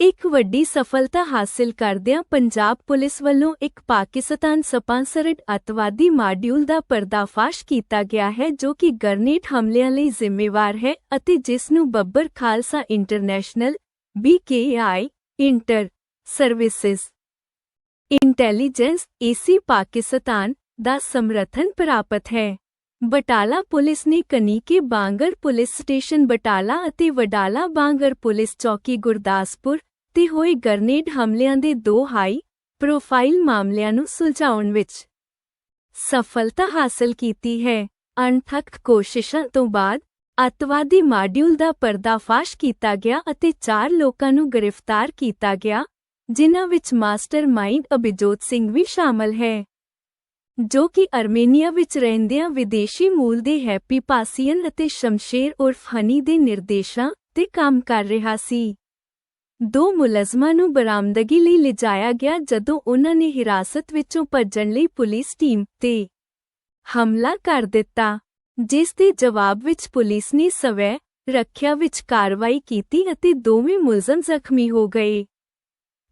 ਇੱਕ ਵੱਡੀ ਸਫਲਤਾ ਹਾਸਿਲ ਕਰਦਿਆਂ ਪੰਜਾਬ ਪੁਲਿਸ ਵੱਲੋਂ ਇੱਕ ਪਾਕਿਸਤਾਨ ਸਪਾਂਸਰਡ ਅਤਵਾਦੀ ਮਾਡਿਊਲ ਦਾ ਪਰਦਾਫਾਸ਼ ਕੀਤਾ ਗਿਆ ਹੈ ਜੋ ਕਿ ਗਰਨੇਟ ਹਮਲਿਆਂ ਲਈ ਜ਼ਿੰਮੇਵਾਰ ਹੈ ਅਤੇ ਜਿਸ ਨੂੰ Babbar Khalsa international BKI inter services intelligence AC Pakistan ਦਾ ਸਮਰਥਨ ਪ੍ਰਾਪਤ ਹੈ। ਬਟਾਲਾ ਪੁਲਿਸ ਨੇ ਕਨੀਕੇ ਬਾਂਗਰ ਪੁਲਿਸ ਸਟੇਸ਼ਨ ਬਟਾਲਾ ਅਤੇ ਵਡਾਲਾ ਬਾਂਗਰ ਪੁਲਿਸ ਚੌਕੀ ਗੁਰਦਾਸਪੁਰ ਤੇ ਹੋਏ ਗਰਨੇਡ ਹਮਲਿਆਂ ਦੇ ਦੋ ਹਾਈ ਪ੍ਰੋਫਾਈਲ ਮਾਮਲਿਆਂ ਨੂੰ ਸੁਲਝਾਉਣ ਵਿੱਚ ਸਫਲਤਾ ਹਾਸਲ ਕੀਤੀ ਹੈ। ਅਣਥੱਕ ਕੋਸ਼ਿਸ਼ਾਂ ਤੋਂ ਬਾਅਦ ਅੱਤਵਾਦੀ ਮਾਡਿਊਲ ਦਾ ਪਰਦਾਫਾਸ਼ ਕੀਤਾ ਗਿਆ ਅਤੇ ਚਾਰ ਲੋਕਾਂ ਨੂੰ ਗ੍ਰਿਫਤਾਰ ਕੀਤਾ ਗਿਆ, ਜਿਨ੍ਹਾਂ ਵਿੱਚ ਮਾਸਟਰਮਾਈਂਡ ਅਭਿਜੋਤ ਸਿੰਘ ਵੀ ਸ਼ਾਮਲ ਹੈ। ਜੋ ਕਿ ਅਰਮੇਨੀਆ ਵਿੱਚ ਰਹਿੰਦਿਆਂ ਵਿਦੇਸ਼ੀ ਮੂਲ ਦੇ ਹੈਪੀ ਪਾਸੀਅਨ ਅਤੇ ਸ਼ਮਸ਼ੇਰ ਉਰਫ ਹਨੀ ਦੇ ਨਿਰਦੇਸ਼ਾਂ ਤੇ ਕੰਮ ਕਰ ਰਿਹਾ ਸੀ। ਦੋ ਮੁਲਜ਼ਮਾਂ ਨੂੰ ਬਰਾਮਦਗੀ ਲਈ ਲਿਜਾਇਆ ਗਿਆ ਜਦੋਂ ਉਹਨਾਂ ਨੇ ਹਿਰਾਸਤ ਵਿੱਚੋਂ ਭੱਜਣ ਲਈ ਪੁਲਿਸ ਟੀਮ ਤੇ ਹਮਲਾ ਕਰ ਦਿੱਤਾ, ਜਿਸ ਦੇ ਜਵਾਬ ਵਿੱਚ ਪੁਲਿਸ ਨੇ ਸਵੈ ਰੱਖਿਆ ਵਿੱਚ ਕਾਰਵਾਈ ਕੀਤੀ ਅਤੇ ਦੋਵੇਂ ਮੁਲਜ਼ਮ ਜ਼ਖਮੀ ਹੋ ਗਏ।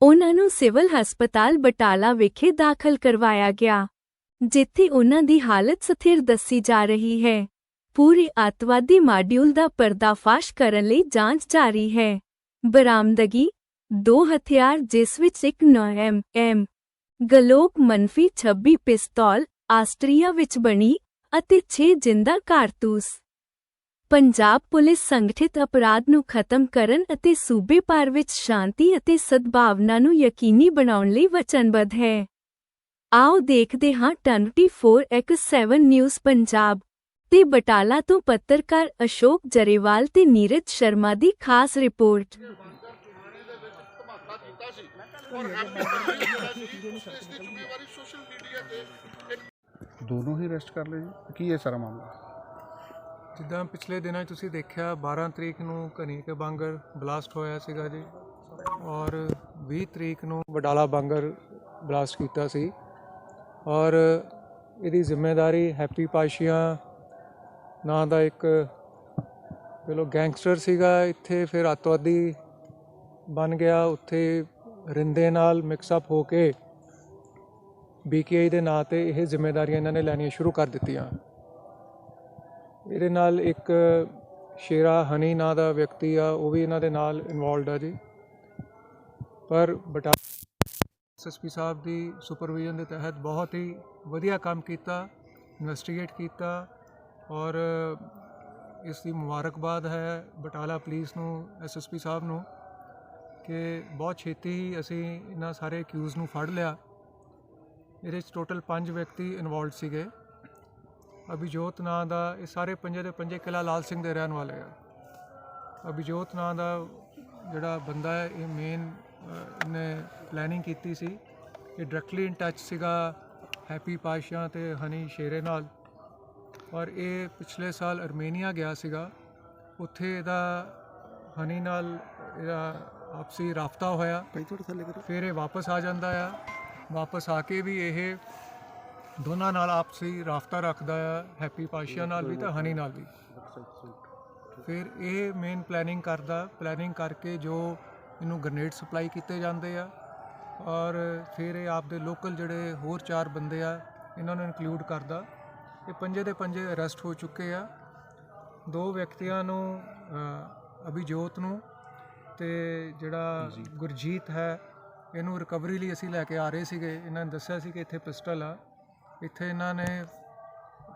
ਉਹਨਾਂ ਨੂੰ ਸਿਵਲ ਹਸਪਤਾਲ ਬਟਾਲਾ ਵਿਖੇ ਦਾਖਲ ਕਰਵਾਇਆ ਗਿਆ। ਜਿੱਥੇ ਉਹਨਾਂ ਦੀ ਹਾਲਤ ਸਥਿਰ ਦੱਸੀ ਜਾ ਰਹੀ ਹੈ। ਪੂਰੇ ਅੱਤਵਾਦੀ ਮਾਡਿਊਲ ਦਾ ਪਰਦਾਫਾਸ਼ ਕਰਨ ਲਈ ਜਾਂਚ ਜਾਰੀ ਹੈ। ਬਰਾਮਦਗੀ, ਦੋ ਹਥਿਆਰ ਜਿਸ ਵਿੱਚ ਇੱਕ 9M M ਗਲੋਕ ਮਨਫੀ 26 ਪਿਸਤੌਲ, ਆਸਟਰੀਆ ਵਿੱਚ ਬਣੀ ਅਤੇ 6 ਜਿੰਦਾ ਕਾਰਤੂਸ। ਪੰਜਾਬ ਪੁਲਿਸ ਸੰਗਠਿਤ ਅਪਰਾਧ ਨੂੰ ਖਤਮ ਕਰਨ ਅਤੇ ਸੂਬੇ ਭਰ ਵਿੱਚ ਸ਼ਾਂਤੀ ਅਤੇ ਸਦਭਾਵਨਾ ਨੂੰ ਯਕੀਨੀ ਬਣਾਉਣ ਲਈ ਵਚਨਬੱਧ ਹੈ। ਆਓ ਦੇਖਦੇ ਹਾਂ 24x7 ਨਿਊਜ਼ ਪੰਜਾਬ ਤੇ ਬਟਾਲਾ ਤੋਂ ਪੱਤਰਕਾਰ ਅਸ਼ੋਕ ਜਰੇਵਾਲ ਤੇ ਨੀਰਜ ਸ਼ਰਮਾ ਦੀ ਖਾਸ ਰਿਪੋਰਟ। ਦੋਨੋਂ ਹੀ ਅਰੈਸਟ ਕਰ ਲਏ ਜੀ। ਕੀ ਹੈ ਸਾਰਾ ਮਾਮਲਾ? ਜਿੱਦਾਂ ਪਿਛਲੇ ਦਿਨਾਂ 'ਚ ਤੁਸੀਂ ਦੇਖਿਆ 12 ਤਰੀਕ ਨੂੰ ਕਨੀਕੇ ਬਾਂਗਰ ਬਲਾਸਟ ਹੋਇਆ ਸੀਗਾ ਜੀ ਔਰ 20 ਤਰੀਕ ਨੂੰ ਵਡਾਲਾ ਬਾਂਗਰ ਬਲਾਸਟ ਕੀਤਾ ਸੀ। ਔਰ ਇਹਦੀ ਜ਼ਿੰਮੇਵਾਰੀ ਹੈਪੀ ਪਾਸ਼ੀਆ ਨਾਂ ਦਾ ਇੱਕ ਚਲੋ ਗੈਂਗਸਟਰ ਸੀਗਾ, ਇੱਥੇ ਫਿਰ ਅੱਤਵਾਦੀ ਬਣ ਗਿਆ, ਉੱਥੇ ਰਿੰਦੇ ਨਾਲ ਮਿਕਸ ਅਪ ਹੋ ਕੇ ਬੀਕੇਆਈ ਦੇ ਨਾਂ ਤੇ ਇਹ ਜ਼ਿੰਮੇਵਾਰੀਆਂ ਇਹਨਾਂ ਨੇ ਲੈਣੀਆਂ ਸ਼ੁਰੂ ਕਰ ਦਿੱਤੀਆਂ। ਇਹਦੇ ਨਾਲ ਇੱਕ ਸ਼ੇਰਾ ਹਨੀ ਨਾਂ ਦਾ ਵਿਅਕਤੀ ਆ, ਉਹ ਵੀ ਇਹਨਾਂ ਦੇ ਨਾਲ ਇਨਵੋਲਡ ਆ ਜੀ। ਪਰ ਬਟਾ ਐਸਐਸਪੀ ਸਾਹਿਬ ਦੀ ਸੁਪਰਵਿਜ਼ਨ ਦੇ ਤਹਿਤ ਬਹੁਤ ਹੀ ਵਧੀਆ ਕੰਮ ਕੀਤਾ ਇਨਵੈਸਟੀਗੇਟ ਕੀਤਾ ਔਰ ਇਸ ਦੀ ਮੁਬਾਰਕਬਾਦ ਹੈ ਬਟਾਲਾ ਪੁਲਿਸ ਨੂੰ, ਐਸਐਸਪੀ ਸਾਹਿਬ ਨੂੰ ਕਿ ਬਹੁਤ ਛੇਤੀ ਹੀ ਅਸੀਂ ਇਹਨਾਂ ਸਾਰੇ ਅਕਿਊਜ਼ ਨੂੰ ਫੜ ਲਿਆ। ਇਹਦੇ 'ਚ ਟੋਟਲ 5 ਵਿਅਕਤੀ ਇਨਵੋਲਡ ਸੀਗੇ। ਅਭਿਜੋਤ ਨਾਂ ਦਾ ਇਹ ਸਾਰੇ ਪੰਜੇ ਦੇ ਪੰਜੇ ਕਿਲਾ ਲਾਲ ਸਿੰਘ ਦੇ ਰਹਿਣ ਵਾਲੇ ਆ। ਅਭਿਜੋਤ ਨਾਂ ਦਾ ਜਿਹੜਾ ਬੰਦਾ ਹੈ, ਇਹ ਮੇਨ ਇਹਨੇ ਪਲੈਨਿੰਗ ਕੀਤੀ ਸੀ ਇਹ ਡਾਇਰੈਕਟਲੀ ਇਨ ਟੱਚ ਸੀਗਾ ਹੈਪੀ ਪਾਸ਼ਾ ਤੇ ਹਨੀ ਸ਼ੇਰੇ ਨਾਲ। ਔਰ ਇਹ ਪਿਛਲੇ ਸਾਲ ਅਰਮੇਨੀਆ ਗਿਆ ਸੀਗਾ। ਉੱਥੇ ਇਹਦਾ ਹਨੀ ਨਾਲ ਇਹਦਾ ਆਪਸੀ ਰਾਫਤਾ ਹੋਇਆ। ਭਾਈ ਥੋੜਾ ਥੱਲੇ ਕਰੋ। ਫਿਰ ਇਹ ਵਾਪਸ ਆ ਜਾਂਦਾ ਆ। ਵਾਪਸ ਆ ਕੇ ਵੀ ਇਹ ਦੋਨਾਂ ਨਾਲ ਆਪਸੀ ਰਾਫਤਾ ਰੱਖਦਾ ਆ ਹੈਪੀ ਪਾਸ਼ਾ ਨਾਲ ਵੀ ਤੇ ਹਨੀ ਨਾਲ ਵੀ। ਫਿਰ ਇਹ ਮੇਨ ਪਲੈਨਿੰਗ ਕਰਦਾ। ਪਲੈਨਿੰਗ ਕਰਕੇ ਜੋ ਇਹਨੂੰ ਗ੍ਰਨੇਡ ਸਪਲਾਈ ਕੀਤੇ ਜਾਂਦੇ ਆ ਔਰ ਫਿਰ ਇਹ ਆਪਦੇ ਲੋਕਲ ਜਿਹੜੇ ਹੋਰ ਚਾਰ ਬੰਦੇ ਆ ਇਹਨਾਂ ਨੂੰ ਇਨਕਲੂਡ ਕਰਦਾ। ਇਹ ਪੰਜੇ ਦੇ ਪੰਜੇ ਅਰੈਸਟ ਹੋ ਚੁੱਕੇ ਆ। ਦੋ ਵਿਅਕਤੀਆਂ ਨੂੰ ਅਭਿਜੋਤ ਨੂੰ ਤੇ ਜਿਹੜਾ ਗੁਰਜੀਤ। ਹੈ ਇਹਨੂੰ ਰਿਕਵਰੀ ਲਈ ਅਸੀਂ ਲੈ ਕੇ ਆ ਰਹੇ ਸੀਗੇ। ਇਹਨਾਂ ਨੇ ਦੱਸਿਆ ਸੀ ਕਿ ਇੱਥੇ ਪਿਸਟਲ ਆ। ਇੱਥੇ ਇਹਨਾਂ ਨੇ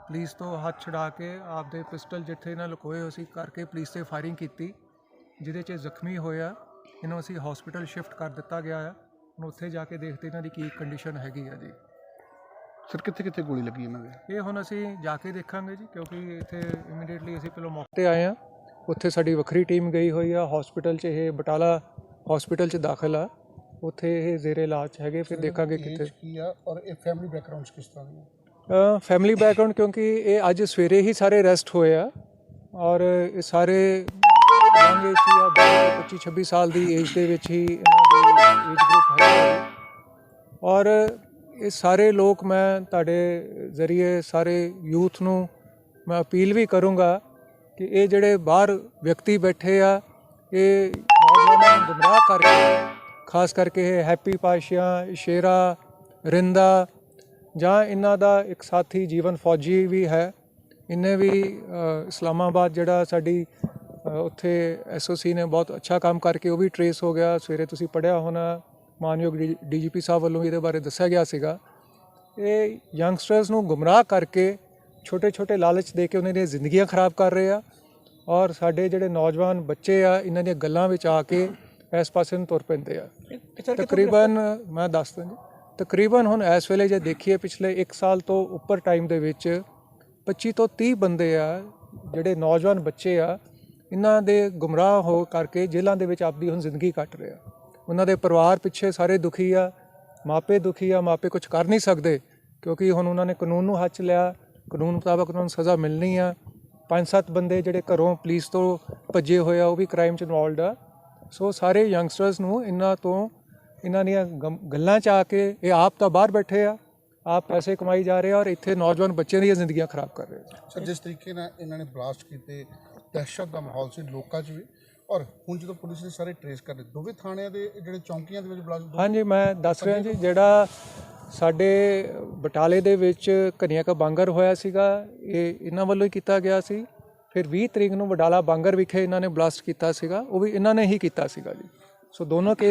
ਪੁਲਿਸ ਤੋਂ ਹੱਥ ਛੁਡਾ ਕੇ ਆਪਦੇ ਪਿਸਟਲ ਜਿੱਥੇ ਇਹਨਾਂ ਲੁਕੋਏ ਹੋਏ ਸੀ ਕਰਕੇ ਪੁਲਿਸ ਤੇ ਫਾਇਰਿੰਗ ਕੀਤੀ ਜਿਹਦੇ 'ਚ ਜ਼ਖਮੀ ਹੋਇਆ। ਇਹਨੂੰ ਅਸੀਂ ਹਸਪੀਟਲ ਸ਼ਿਫਟ ਕਰ ਦਿੱਤਾ ਗਿਆ ਆ। ਹੁਣ ਉੱਥੇ ਜਾ ਕੇ ਦੇਖਦੇ ਇਹਨਾਂ ਦੀ ਕੀ ਕੰਡੀਸ਼ਨ ਹੈਗੀ ਆ ਜੀ। ਸਰ ਕਿੱਥੇ ਕਿੱਥੇ ਗੋਲੀ ਲੱਗੀ ਇਹਨਾਂ ਦੇ? ਇਹ ਹੁਣ ਅਸੀਂ ਜਾ ਕੇ ਦੇਖਾਂਗੇ ਜੀ ਕਿਉਂਕਿ ਇੱਥੇ ਇਮੀਡੀਏਟਲੀ ਅਸੀਂ ਪਹਿਲਾਂ ਮੌਕੇ ਤੇ ਆਏ ਆ। ਉੱਥੇ ਸਾਡੀ ਵੱਖਰੀ ਟੀਮ ਗਈ ਹੋਈ ਆ। ਹਸਪੀਟਲ 'ਚ ਇਹ ਬਟਾਲਾ ਹਸਪੀਟਲ 'ਚ ਦਾਖਲ ਆ। ਉੱਥੇ ਇਹ ਜ਼ੇਰੇ ਇਲਾਜ ਹੈਗੇ ਫਿਰ ਦੇਖਾਂਗੇ ਕਿੱਥੇ। ਕੀ ਆ ਔਰ ਇਹ ਫੈਮਿਲੀ ਬੈਕਗ੍ਰਾਉਂਡਸ ਕਿਸ ਤਰ੍ਹਾਂ ਦੀ ਫੈਮਿਲੀ ਬੈਕਗ੍ਰਾਉਂਡ ਕਿਉਂਕਿ ਇਹ ਅੱਜ ਸਵੇਰੇ ਹੀ ਸਾਰੇ ਅਰੈਸਟ ਹੋਏ ਆ। ਔਰ ਇਹ ਸਾਰੇ ਯੰਗ ਏਜ ਸੀ ਆ 25 26 ਸਾਲ ਦੀ ਏਜ ਦੇ ਵਿੱਚ ਹੀ ਇਹਨਾਂ ਦੀ ਏਜ ਗਰੁੱਪ ਹੈ ਔਰ ਇਹ ਸਾਰੇ ਲੋਕ ਮੈਂ ਤੁਹਾਡੇ ਜ਼ਰੀਏ ਸਾਰੇ ਯੂਥ ਨੂੰ ਮੈਂ ਅਪੀਲ ਵੀ ਕਰੂੰਗਾ ਕਿ ਇਹ ਜਿਹੜੇ ਬਾਹਰ ਵਿਅਕਤੀ ਬੈਠੇ ਆ, ਇਹ ਨੌਜਵਾਨਾਂ ਨੂੰ ਗੁੰਮਰਾਹ ਕਰਕੇ, ਖਾਸ ਕਰਕੇ ਇਹ ਹੈਪੀ ਪਾਸ਼ਾ ਸ਼ੇਰਾ, ਰਿੰਦਾ ਜਾਂ ਇਹਨਾਂ ਦਾ ਇੱਕ ਸਾਥੀ ਜੀਵਨ ਫੌਜੀ ਵੀ ਹੈ। ਇਹਨੇ ਵੀ ਇਸਲਾਮਾਬਾਦ ਜਿਹੜਾ ਸਾਡੀ ਉੱਥੇ ਐਸਓਸੀ ਨੇ ਬਹੁਤ ਅੱਛਾ ਕੰਮ ਕਰਕੇ ਉਹ ਵੀ ਟਰੇਸ ਹੋ ਗਿਆ। ਸਵੇਰੇ ਤੁਸੀਂ ਪੜਿਆ ਹੋਣਾ ਮਾਨਯੋਗ ਡੀਜੀਪੀ ਸਾਹਿਬ ਵੱਲੋਂ ਇਹਦੇ ਬਾਰੇ ਦੱਸਿਆ ਗਿਆ ਸੀਗਾ। ਇਹ ਯੰਗਸਟਰਸ ਨੂੰ ਗੁੰਮਰਾਹ ਕਰਕੇ ਛੋਟੇ ਛੋਟੇ ਲਾਲਚ ਦੇ ਕੇ ਉਹਨਾਂ ਦੀਆਂ ਜ਼ਿੰਦਗੀਆਂ ਖਰਾਬ ਕਰ ਰਹੇ ਆ ਔਰ ਸਾਡੇ ਜਿਹੜੇ ਨੌਜਵਾਨ ਬੱਚੇ ਆ ਇਹਨਾਂ ਦੀਆਂ ਗੱਲਾਂ ਵਿੱਚ ਆ ਕੇ ਇਸ ਪਾਸੇ ਨੂੰ ਤੁਰ ਪੈਂਦੇ ਆ। ਤਕਰੀਬਨ ਮੈਂ ਦੱਸ ਦਾਂ ਜੀ ਤਕਰੀਬਨ ਹੁਣ ਇਸ ਵੇਲੇ ਜੇ ਦੇਖੀਏ ਪਿਛਲੇ 1 ਸਾਲ ਤੋਂ ਉੱਪਰ ਟਾਈਮ ਦੇ ਵਿੱਚ 25 ਤੋਂ 30 ਬੰਦੇ ਆ ਜਿਹੜੇ ਨੌਜਵਾਨ ਬੱਚੇ ਆ ਇਹਨਾਂ ਦੇ ਗੁੰਮਰਾਹ ਹੋ ਕਰਕੇ ਜੇਲ੍ਹਾਂ ਦੇ ਵਿੱਚ ਆਪਦੀ ਹੁਣ ਜ਼ਿੰਦਗੀ ਕੱਟ ਰਿਹਾ ਉਹਨਾਂ ਦੇ ਪਰਿਵਾਰ ਪਿੱਛੇ ਸਾਰੇ ਦੁਖੀ ਆ, ਮਾਪੇ ਦੁਖੀ ਆ, ਮਾਪੇ ਕੁਝ ਕਰ ਨਹੀਂ ਸਕਦੇ, ਕਿਉਂਕਿ ਹੁਣ ਉਹਨਾਂ ਨੇ ਕਾਨੂੰਨ ਨੂੰ ਹੱਥ ਲਿਆ, ਕਾਨੂੰਨ ਮੁਤਾਬਕ ਉਹਨਾਂ ਨੂੰ ਸਜ਼ਾ ਮਿਲਣੀ ਆ। ਪੰਜ ਸੱਤ ਬੰਦੇ ਜਿਹੜੇ ਘਰੋਂ ਪੁਲਿਸ ਤੋਂ ਭੱਜੇ ਹੋਏ ਆ, ਉਹ ਵੀ ਕ੍ਰਾਈਮ 'ਚ ਇਨਵੋਲਡ ਆ। ਸੋ ਸਾਰੇ ਯੰਗਸਟਰਸ ਨੂੰ ਇਹਨਾਂ ਤੋਂ, ਇਹਨਾਂ ਦੀਆਂ ਗਮ- ਗੱਲਾਂ 'ਚ ਆ ਕੇ ਇਹ ਆਪ ਤਾਂ ਬਾਹਰ ਬੈਠੇ ਆ, ਆਪ ਪੈਸੇ ਕਮਾਈ ਜਾ ਰਹੇ ਆ ਔਰ ਇੱਥੇ ਨੌਜਵਾਨ ਬੱਚਿਆਂ ਦੀਆਂ ਜ਼ਿੰਦਗੀਆਂ ਖਰਾਬ ਕਰ ਰਹੇ ਆ। ਸਰ, ਜਿਸ ਤਰੀਕੇ ਨਾਲ ਇਹਨਾਂ ਨੇ ਬਲਾਸਟ ਕੀਤੇ ਦਹਿਸ਼ਤ ਦਾ ਮਾਹੌਲ ਸੀ ਲੋਕਾਂ 'ਚ ਵੀ। ਔਰ ਹੁਣ ਜਦੋਂ ਪੁਲਿਸ ਨੇ ਸਾਰੇ ਟਰੇਸ ਕਰ ਲਏ, ਦੋਵੇਂ ਥਾਣਿਆਂ ਦੇ ਜਿਹੜੇ ਚੌਂਕੀਆਂ ਦੇ ਵਿੱਚ ਬਲਾਸਟ ਹਾਂਜੀ, ਮੈਂ ਦੱਸ ਰਿਹਾ ਜੀ, ਜਿਹੜਾ ਸਾਡੇ ਬਟਾਲੇ ਦੇ ਵਿੱਚ ਕਨਿਆ ਕਾ ਬਾਂਗਰ ਹੋਇਆ ਸੀਗਾ, ਇਹ ਇਹਨਾਂ ਵੱਲੋਂ ਹੀ ਕੀਤਾ ਗਿਆ ਸੀ। ਫਿਰ 20 ਤਰੀਕ ਨੂੰ ਵਡਾਲਾ ਬਾਂਗਰ ਵਿਖੇ ਇਹਨਾਂ ਨੇ ਬਲਾਸਟ ਕੀਤਾ ਸੀਗਾ, ਉਹ ਵੀ ਇਹਨਾਂ ਨੇ ਹੀ ਕੀਤਾ ਸੀਗਾ ਜੀ। ਸੋ ਦੋਨੋਂ ਕੇ